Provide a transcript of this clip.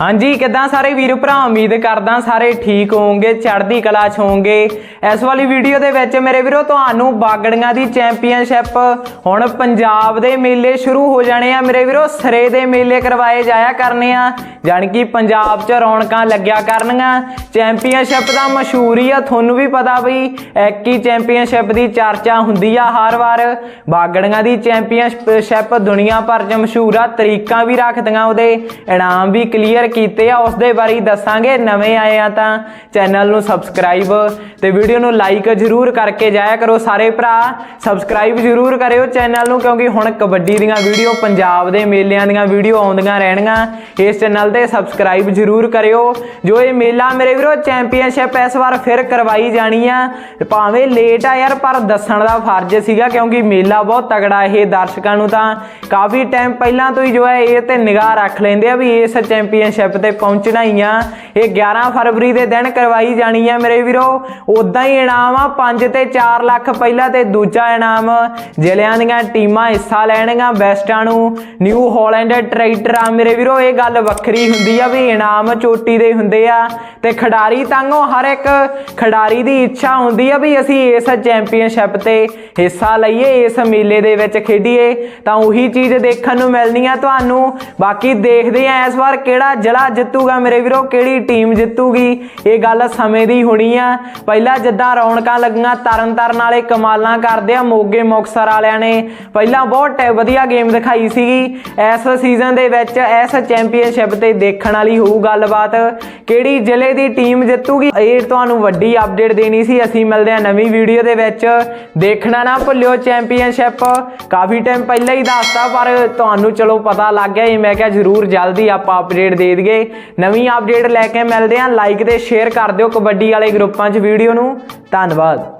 ਹਾਂਜੀ, ਕਿਦਾਂ ਸਾਰੇ ਵੀਰ ਭਰਾ? ਉਮੀਦ ਕਰਦਾ ਸਾਰੇ ਠੀਕ ਹੋਵੋਗੇ, ਚੜ੍ਹਦੀ ਕਲਾ 'ਚ ਹੋਵੋਗੇ। ਇਸ ਵਾਲੀ ਵੀਡੀਓ ਦੇ ਵਿੱਚ ਮੇਰੇ ਵੀਰੋ, ਤੁਹਾਨੂੰ ਬਾਗੜੀਆਂ ਦੀ ਚੈਂਪੀਅਨਸ਼ਿਪ ਹੁਣ ਪੰਜਾਬ ਦੇ ਮੇਲੇ ਸ਼ੁਰੂ ਹੋ ਜਾਣੇ ਆ। ਮੇਰੇ ਵੀਰੋ, ਸਰੇ ਦੇ ਮੇਲੇ ਕਰਵਾਏ ਜਾਇਆ ਕਰਨੇ ਆ। ਜਾਣੀ ਕਿ ਪੰਜਾਬ 'ਚ ਰੌਣਕਾਂ ਲੱਗਿਆ ਕਰਨੀਆਂ ਚੈਂਪੀਅਨਸ਼ਿਪ ਦਾ ਮਸ਼ਹੂਰ ਹੀ ਆ, ਤੁਹਾਨੂੰ ਵੀ ਪਤਾ ਬਈ ਇੱਕ ਹੀ ਚੈਂਪੀਅਨਸ਼ਿਪ ਦੀ ਚਰਚਾ ਹੁੰਦੀ ਆ ਹਰ ਵਾਰ। ਬਾਗੜੀਆਂ ਦੀ ਚੈਂਪੀਅਨਸ਼ਿਪ ਦੁਨੀਆ ਭਰ 'ਚ ਮਸ਼ਹੂਰ ਆ, ਤਰੀਕਾਂ ਵੀ ਰੱਖਦੀਆਂ ਉਹਦੇ, ਇਨਾਮ ਵੀ ਕਲੀਅਰ ਕੀਤੇ ਆ ਉਸ ਦੇ ਬਾਰੇ ਦੱਸਾਂਗੇ। ਨਵੇਂ ਆਏ ਆ ਤਾਂ ਚੈਨਲ ਨੂੰ ਸਬਸਕ੍ਰਾਈਬ ਤੇ ਵੀਡੀਓ ਨੂੰ ਲਾਈਕ ਜ਼ਰੂਰ ਕਰਕੇ ਜਾਇਆ ਕਰੋ ਸਾਰੇ ਭਰਾ। ਸਬਸਕ੍ਰਾਈਬ ਜ਼ਰੂਰ ਕਰਿਓ ਚੈਨਲ ਨੂੰ, ਕਿਉਂਕਿ ਹੁਣ ਕਬੱਡੀ ਦੀਆਂ ਵੀਡੀਓ, ਪੰਜਾਬ ਦੇ ਮੇਲਿਆਂ ਦੀਆਂ ਵੀਡੀਓ ਆਉਂਦੀਆਂ ਰਹਿਣਗੀਆਂ। ਇਸ ਚੈਨਲ ਤੇ ਸਬਸਕ੍ਰਾਈਬ ਜ਼ਰੂਰ ਕਰਿਓ। ਜੋ ਇਹ ਮੇਲਾ ਮੇਰੇ ਵੀਰੋ ਚੈਂਪੀਅਨਸ਼ਿਪ ਇਸ ਵਾਰ ਫਿਰ ਕਰਵਾਈ ਜਾਣੀ ਆ। ਭਾਵੇਂ ਲੇਟ ਆ ਯਾਰ, ਪਰ ਦੱਸਣ ਦਾ ਫਰਜ਼ ਸੀਗਾ, ਕਿਉਂਕਿ ਮੇਲਾ ਬਹੁਤ ਤਗੜਾ ਇਹ ਦਰਸ਼ਕਾਂ ਨੂੰ ਤਾਂ। ਕਾਫੀ ਟਾਈਮ ਪਹਿਲਾਂ ਤੋਂ ਹੀ ਜੋ ਹੈ, ਇਹ ਤੇ ਨਿਗਾਹ ਰੱਖ ਲੈਂਦੇ ਆ ਵੀ ਇਸ ਚੈਂਪੀਅਨਸ਼ਿਪ ਤੇ ਪਹੁੰਚਣਾ ਹੀ ਆ। ਇਹ 11 ਫਰਵਰੀ ਦੇ ਦਿਨ ਕਰਵਾਈ ਜਾਣੀ ਆ ਮੇਰੇ ਵੀਰੋ। ਉਦਾਂ ਹੀ ਇਨਾਮ ਆ 5 ਤੇ 4 ਲੱਖ ਪਹਿਲਾ ਤੇ ਦੂਜਾ ਇਨਾਮ। ਜ਼ਿਲ੍ਹਿਆਂ ਦੀਆਂ ਟੀਮਾਂ ਹਿੱਸਾ ਲੈਣਗੀਆਂ ਬੈਸਟਾਂ ਨੂੰ। ਨਿਊ ਹਾਲੈਂਡ ਟਰੈਕਟਰ ਆ ਮੇਰੇ ਵੀਰੋ, ਇਹ ਗੱਲ ਵੱਖਰੀ ਹੁੰਦੀ ਆ ਵੀ ਇਨਾਮ ਚੋਟੀ ਦੇ ਹੁੰਦੇ ਆ। ਤੇ ਖਿਡਾਰੀ ਤੰਗੋਂ ਹਰ ਇੱਕ ਖਿਡਾਰੀ ਦੀ ਇੱਛਾ ਹੁੰਦੀ ਆ ਵੀ ਅਸੀਂ ਇਸ ਚੈਂਪੀਅਨਸ਼ਿਪ ਤੇ ਹਿੱਸਾ ਲਈਏ, ਇਸ ਮੇਲੇ ਦੇ ਵਿੱਚ ਖੇਡੀਏ। ਤਾਂ ਉਹੀ ਚੀਜ਼ ਦੇਖਣ ਨੂੰ ਮਿਲਣੀ ਆ ਤੁਹਾਨੂੰ। ਬਾਕੀ ਦੇਖਦੇ ਆ ਇਸ ਵਾਰ ਕਿਹੜਾ ਜ਼ਿਲ੍ਹਾ ਜਿੱਤੂਗਾ ਮੇਰੇ ਵੀਰੋ, ਕਿਹੜੀ ਟੀਮ ਜਿੱਤੂਗੀ? ਇਹ ਗੱਲ ਸਮੇਂ ਦੀ ਹੋਣੀ ਆ। ਪਹਿਲਾਂ ਜਿੱਦਾਂ ਰੌਣਕਾਂ ਲੱਗੀਆਂ ਤਰਨ ਤਾਰਨ ਵਾਲੇ ਕਮਾਲਾਂ ਕਰਦੇ ਆ ਮੋਗੇ ਮੁਕਸਰ ਵਾਲਿਆਂ ਨੇ। ਪਹਿਲਾਂ ਬਹੁਤ ਵਧੀਆ ਗੇਮ ਦਿਖਾਈ ਸੀਗੀ। ਇਸ ਸੀਜ਼ਨ ਦੇ ਵਿੱਚ ਇਸ ਚੈਂਪੀਅਨਸ਼ਿਪ ਤੇ ਦੇਖਣ ਵਾਲੀ ਹੋਊ ਗੱਲਬਾਤ। ਕਿਹੜੀ ਜ਼ਿਲ੍ਹੇ ਦੀ ਟੀਮ ਜਿੱਤੂਗੀ? ਇਹ ਤੁਹਾਨੂੰ ਵੱਡੀ ਅਪਡੇਟ ਦੇਣੀ ਸੀ। ਅਸੀਂ ਮਿਲਦੇ ਹਾਂ ਨਵੀਂ ਵੀਡੀਓ ਦੇ ਵਿੱਚ। ਦੇਖਣਾ ਨਾ ਭੁੱਲਿਓ ਚੈਂਪੀਅਨਸ਼ਿਪ ਕਾਫੀ ਟਾਈਮ ਪਹਿਲਾਂ ਹੀ ਦੱਸਤਾ, ਪਰ ਤੁਹਾਨੂੰ ਚਲੋ ਪਤਾ ਲੱਗ ਗਿਆ। ਇਹ ਮੈਂ ਕਿਹਾ ਜ਼ਰੂਰ ਜਲਦੀ ਆਪਾਂ ਅਪਡੇਟ ਦੇ ਦਈਏ। ਨਵੀਂ ਅਪਡੇਟ ਲੈ ਕੇ ਮਿਲਦੇ ਹਾਂ। ਲਾਈਕ ਤੇ ਸ਼ੇਅਰ ਕਰ ਦਿਓ ਕਬੱਡੀ ਵਾਲੇ ਗਰੁੱਪਾਂ 'ਚ ਵੀਡੀਓ ਨੂੰ। ਧੰਨਵਾਦ।